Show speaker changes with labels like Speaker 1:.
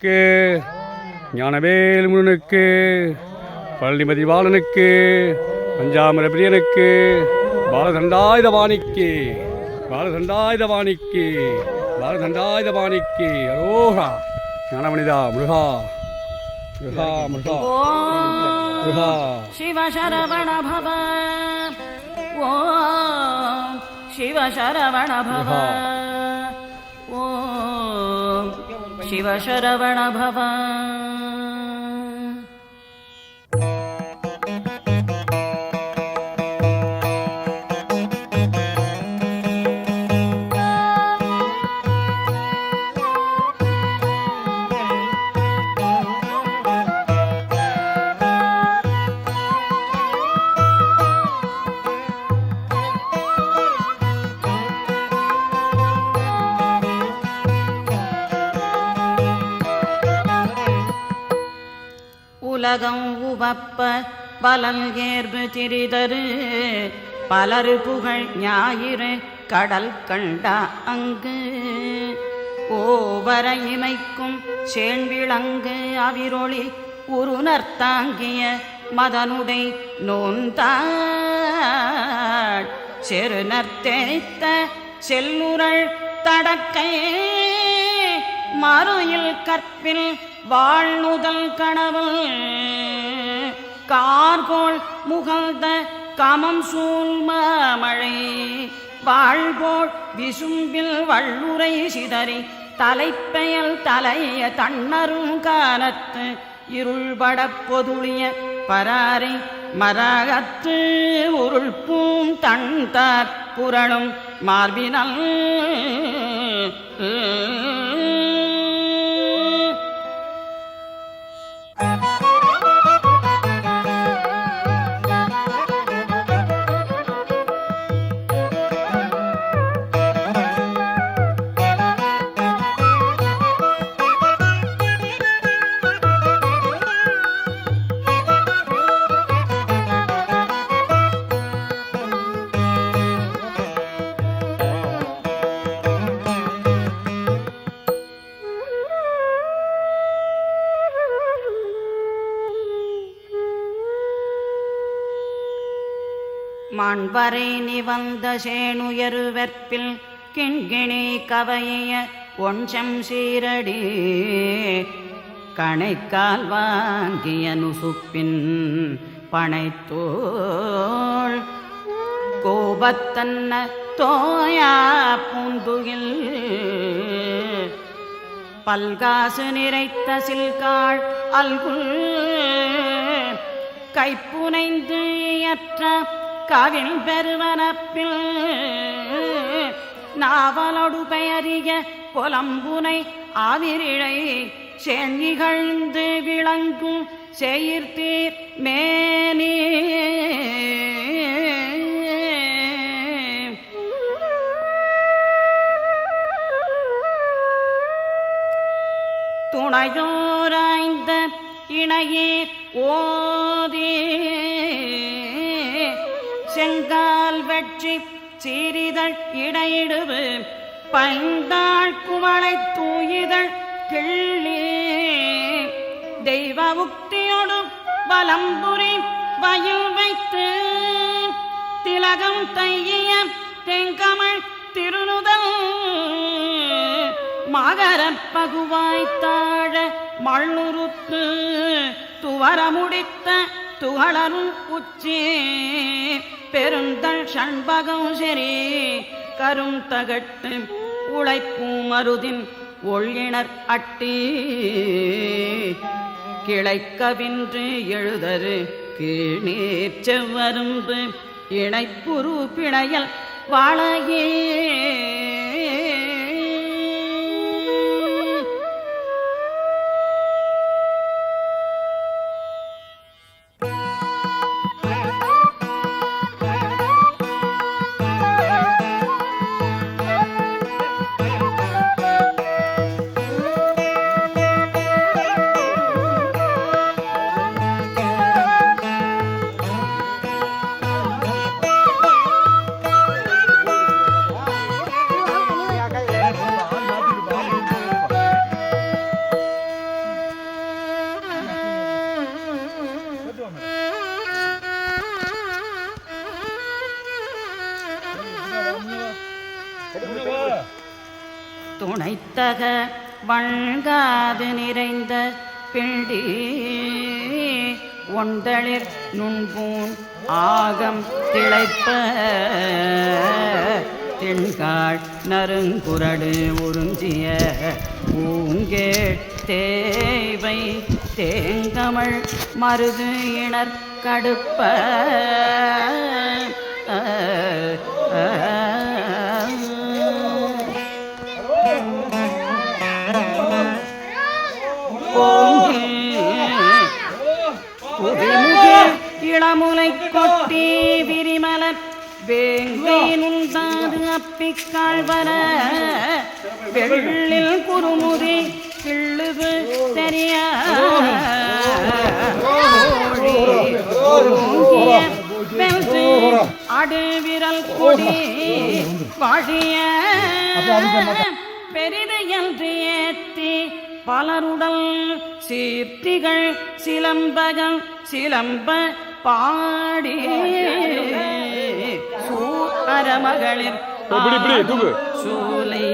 Speaker 1: முருகனுக்கு ஞானவேல் முருகனுக்கு பழனிமதி பாலனுக்கு பஞ்சாமர பிரியனுக்கு பாலதண்டாயுதவாணிக்கு பாலதண்டாயுதவாணிக்கு பாலதண்டாயுதவாணிக்கு அரோகா ஞானமணிதா முருகா முருகா முருகா. முருகா.
Speaker 2: சிவசரவண பவ ஓ சிவசரவண பவ ஓ शिवशरवण भव உலகம் உவப்ப பலன் ஏர்பு திரிதரு. பலரு புகழ் ஞாயிறு கடல் கண்டா அங்கு. ஓவர இமைக்கும் சேண்விளங்கு அவிரொளி உருணர்த்தாங்கிய மதனுடை நோந்தாள். செருநர்த்தேத்த தேய்த்த செல்லுரள் தடக்கை மறுயில் கற்பில் வாழ்நுதல் கணவல் கார்கோள் முகழ்ந்த கமம் சூழ்மழை வாழ்போள் விசும்பில் வள்ளுரை சிதறி தலைப்பெயல் தலைய தன்னரும் காலத்து. இருள்பட பொதுளிய பராரை மரகத்து உருள் பூம் தண்தார் புரளும் மார்பினல். மாண்பறை நிவந்த சேணுயருவற்பில் கிண்கிணி கவைய ஒன்சம் சீரடி கணைக்கால் வாங்கிய நுசுப்பின் பனைத்தோள். கோபத்தன்ன தோயா பூந்துகில் பல்காசு நிறைத்த சில்காள் அல்குள் கைப்புனைந்து அற்ற கவின் பெருவனப்பில். நாவலொடு பெயறிய புலம்புனை ஆவிரிழை சென்னிகழ்ந்து விளங்கும் செயிர்த்தீர் மேனே துணையோராய்ந்த இணையே ஓதே செங்கால் வெற்றி சீரிதழ் இடையிடுவு. பைந்தாள் குமலை தூயிதழ் கிள்ளி. தெய்வ உக்தியோடு பலம்புரி வயல் வைத்து. திலகம் தைய தெங்கமள் திருநுதல். மகரப் பகுவாய்த்தாழ மள்ளுருத்து துவர முடித்த துகளரும் உச்சி. பெருந்தள் சண்பகம் சரி கரும் தகட்டு உழைப்பும் மருதின் ஒள்ளினர் அட்டி. கிளைக்கவின்று எழுதரு கீழ்நீர் செவ்வரும்பு இணைப்புரு பிணையல் வாழையே. துணைத்தக வழ்காது நிறைந்த பிண்டி ஒந்தளிர் நுண்பூன் ஆகம் திளைப்ப தென்காள் நறுங்குரடு உறிஞ்சிய பூங்கேட் தேவை தேங்கமள் மருது இணர் கடுப்ப புதிமுகே இளமுலை கொட்டி விரிமலர் வேங்கை நுந்தாது அப்பிக்காழ்வர வெள்ளில் குறுமுதி கிள்ளுது தெரிய? வென்று அடு விரல் கொடி வாழிய. பெரிது என்று ஏத்தி பலருடல் சீர்த்திகள் சிலம்பகம் சிலம்ப பாடி
Speaker 1: இப்படி, தூக்கு.
Speaker 2: சூலை